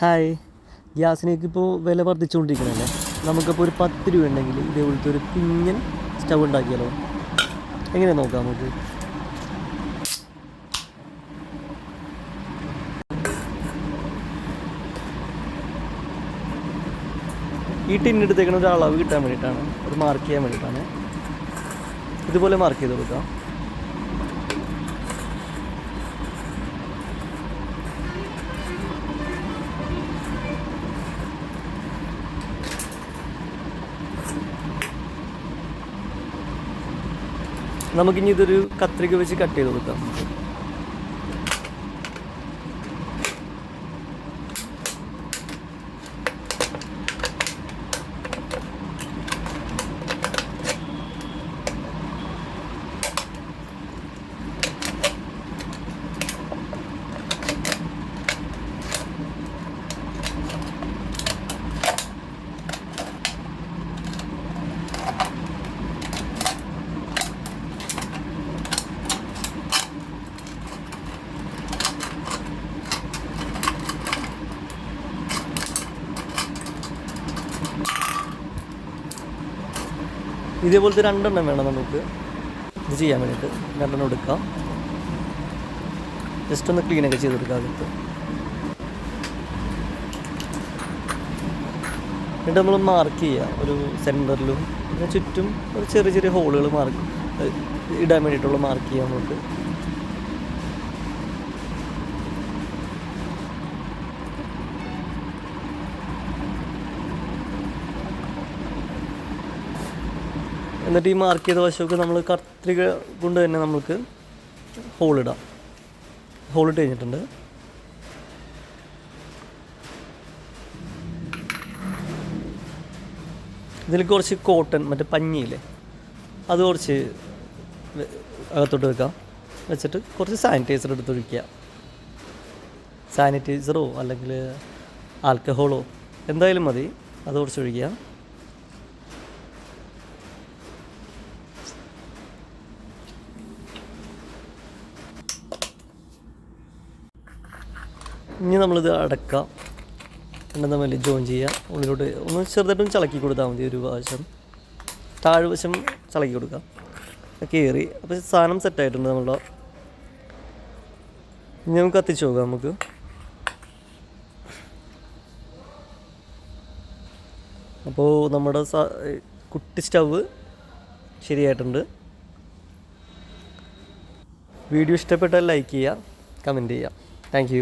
Hi ഗ്യാസിനേക്ക് ഇപ്പോൾ വില വർദ്ധിച്ചുകൊണ്ടിരിക്കണല്ലേ? നമുക്കിപ്പോൾ ഒരു പത്ത് രൂപ ഉണ്ടെങ്കിൽ ഇതേപോലത്തെ ഒരു കുഞ്ഞൻ സ്റ്റവ് ഉണ്ടാക്കിയാലോ? എങ്ങനെ നോക്കാം നമുക്ക്? ഈ ടിന്നെടുത്തേക്കണ ഒരു അളവ് കിട്ടാൻ വേണ്ടിയിട്ടാണ്. ഒരു മാർക്ക് ചെയ്യാൻ വേണ്ടിയിട്ടാണ്. ഇതുപോലെ മാർക്ക് ചെയ്ത് കൊടുക്കാം. നമുക്കിനി ഇതൊരു കത്രിക വെച്ച് കട്ട് ചെയ്ത് കൊടുക്കാം. ഇതേപോലത്തെ രണ്ടെണ്ണം വേണം നമുക്ക്. ഇത് ചെയ്യാൻ വേണ്ടിയിട്ട് രണ്ടെണ്ണം എടുക്കാം. ജസ്റ്റ് ഒന്ന് ക്ലീനൊക്കെ ചെയ്തെടുക്കാം അകത്ത് എന്നിട്ട് നമ്മൾ മാർക്ക് ചെയ്യുക ഒരു സെന്ററിലും ചുറ്റും ഒരു ചെറിയ ചെറിയ ഹോളുകൾ മാർക്ക് ഇടാൻ വേണ്ടിയിട്ടുള്ള മാർക്ക് ചെയ്യാം നമുക്ക്. എന്നിട്ട് ഈ മാർക്ക് ചെയ്ത വശമൊക്കെ നമ്മൾ കത്രിക കൊണ്ട് തന്നെ നമുക്ക് ഹോളിടാം ഹോളിട്ട് കഴിഞ്ഞിട്ടുണ്ട്. ഇതിൽ കുറച്ച് കോട്ടൺ മറ്റേ പഞ്ഞിയില്ലേ? അത് കുറച്ച് അകത്തോട്ട് വെക്കാം. വെച്ചിട്ട് കുറച്ച് സാനിറ്റൈസർ എടുത്ത് ഒഴിക്കുക സാനിറ്റൈസറോ അല്ലെങ്കിൽ ആൽക്കഹോളോ എന്തായാലും മതി. അത് കുറച്ച് ഒഴിക്കുക. ഇനി നമ്മളിത് അടക്കാം. രണ്ടും തമ്മിൽ ജോയിൻ ചെയ്യുക ഉള്ളിലോട്ട് ഒന്ന് ചെറുതായിട്ടൊന്ന് ചളക്കി കൊടുത്താൽ മതി ഒരു വശം. താഴ്വശം ചളക്കി കൊടുക്കാം. കയറി അപ്പോൾ സാധനം സെറ്റായിട്ടുണ്ട് നമ്മളുടെ. ഇനി നമുക്ക് കത്തിച്ച് നോക്കാം നമുക്ക്. അപ്പോൾ നമ്മുടെ കുട്ടി സ്റ്റവ് ശരിയായിട്ടുണ്ട്. വീഡിയോ ഇഷ്ടപ്പെട്ടാൽ ലൈക്ക് ചെയ്യുക കമന്റ് ചെയ്യുക താങ്ക്